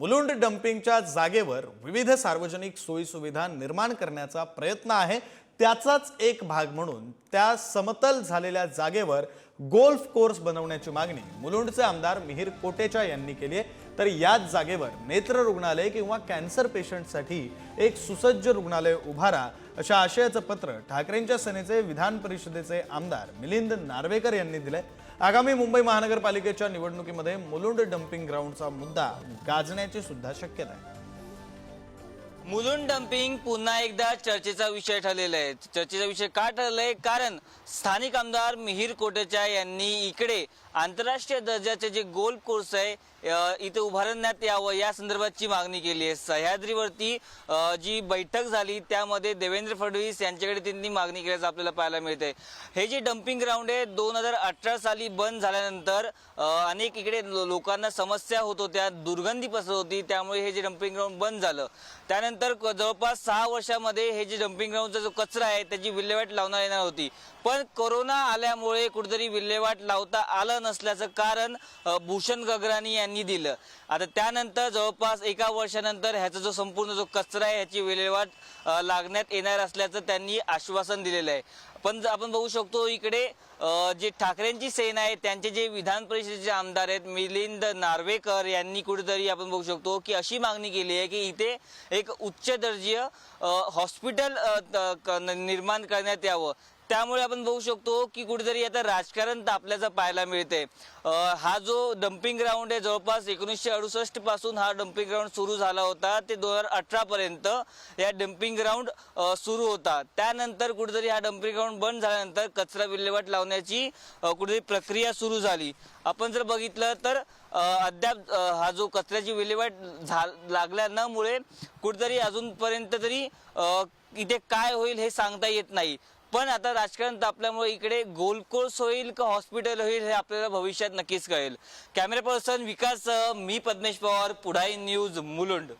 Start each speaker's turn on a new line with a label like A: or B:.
A: मुलुंड डम्पिंगच्या जागेवर विविध सार्वजनिक सोयीसुविधा निर्माण करण्याचा प्रयत्न आहे. त्याचाच एक भाग म्हणून त्या समतल झालेल्या जागेवर गोल्फ कोर्स बनवण्याची मागणी मुलुंडचे आमदार मिहीर कोटेचा यांनी केली आहे. तर याच जागेवर नेत्र रुग्णालय किंवा कॅन्सर पेशंटसाठी एक सुसज्ज रुग्णालय उभारा अशा आशयाचं पत्र ठाकरेंच्या सेनेचे विधान परिषदेचे आमदार मिलिंद नार्वेकर यांनी दिलंय. आगामी मुंबई महानगरपालिकेच्या निवडणुकीमध्ये मुलुंड डम्पिंग ग्राउंडचा मुद्दा गाजण्याची सुद्धा शक्यता आहे.
B: मुलुंड डम्पिंग पुन्हा एकदा चर्चेचा विषय ठरलेला आहे. चर्चेचा विषय का ठरलाय? कारण स्थानिक आमदार मिहीर कोटेचा यांनी इकडे आंतरराष्ट्रीय दर्जाचे जे गोल्फ कोर्स आहे इथे उभारण्यात यावं या संदर्भातची मागणी केली आहे. सह्याद्रीवरती जी बैठक झाली त्यामध्ये देवेंद्र फडणवीस यांच्याकडे त्यांनी मागणी केल्याचं आपल्याला पाहायला मिळते हे जे डम्पिंग ग्राउंड आहे दोन हजार अठरा साली बंद झाल्यानंतर अनेक इकडे लो- लोकांना समस्या होत होत्या दुर्गंधी पसरत होती त्यामुळे हे जे डम्पिंग ग्राउंड बंद झालं. त्यानंतर त्यानंतर जवळपास सहा वर्षामध्ये हे जे डम्पिंग ग्राउंडचा जो कचरा आहे त्याची विल्हेवाट लावण्यात येणार होती. पण कोरोना आल्यामुळे कुठेतरी विल्हेवाट लावता आलं नसल्याचं कारण भूषण गगराणी यांनी दिलं. आता त्यानंतर जवळपास एका वर्षानंतर ह्याचा जो संपूर्ण जो कचरा आहे ह्याची विल्हेवाट लागण्यात येणार असल्याचं त्यांनी आश्वासन दिलेलं आहे. पण आपण बघू शकतो इकडे जे ठाकरेंची सेना आहे त्यांचे जे विधान परिषदेचे आमदार आहेत मिलिंद नार्वेकर यांनी कुठेतरी आपण बघू शकतो की अशी मागणी केली आहे की इथे एक उच्च दर्जीय हॉस्पिटल क- निर्माण करण्यात यावं. त्यामुळे आपण बघू शकतो की कुठेतरी आता राजकारण तापल्याचं पाहायला मिळते. हा जो डम्पिंग ग्राउंड आहे जवळपास एकोणीसशे अडुसष्टपासून हा डम्पिंग ग्राउंड सुरू झाला होता ते दोन हजार अठरा पर्यंत या डम्पिंग ग्राउंड सुरू होता. त्यानंतर कुठेतरी हा डम्पिंग ग्राउंड बंद झाल्यानंतर कचरा विल्हेवाट लावण्याची कुठेतरी प्रक्रिया सुरू झाली. आपण जर बघितलं तर अद्याप हा जो कचऱ्याची विल्हेवाट झा लागल्या नमुळे कुठेतरी अजूनपर्यंत तरी इथे काय होईल हे सांगता येत नाही. पण आता राजकारण तापल्यामुळे इकडे गोलकोर्स होईल का हॉस्पिटल होईल हे आपल्याला भविष्यात नक्कीच कळेल. कॅमेरा पर्सन विकास मी पद्मेश पवार पुढाई न्यूज मुलुंड.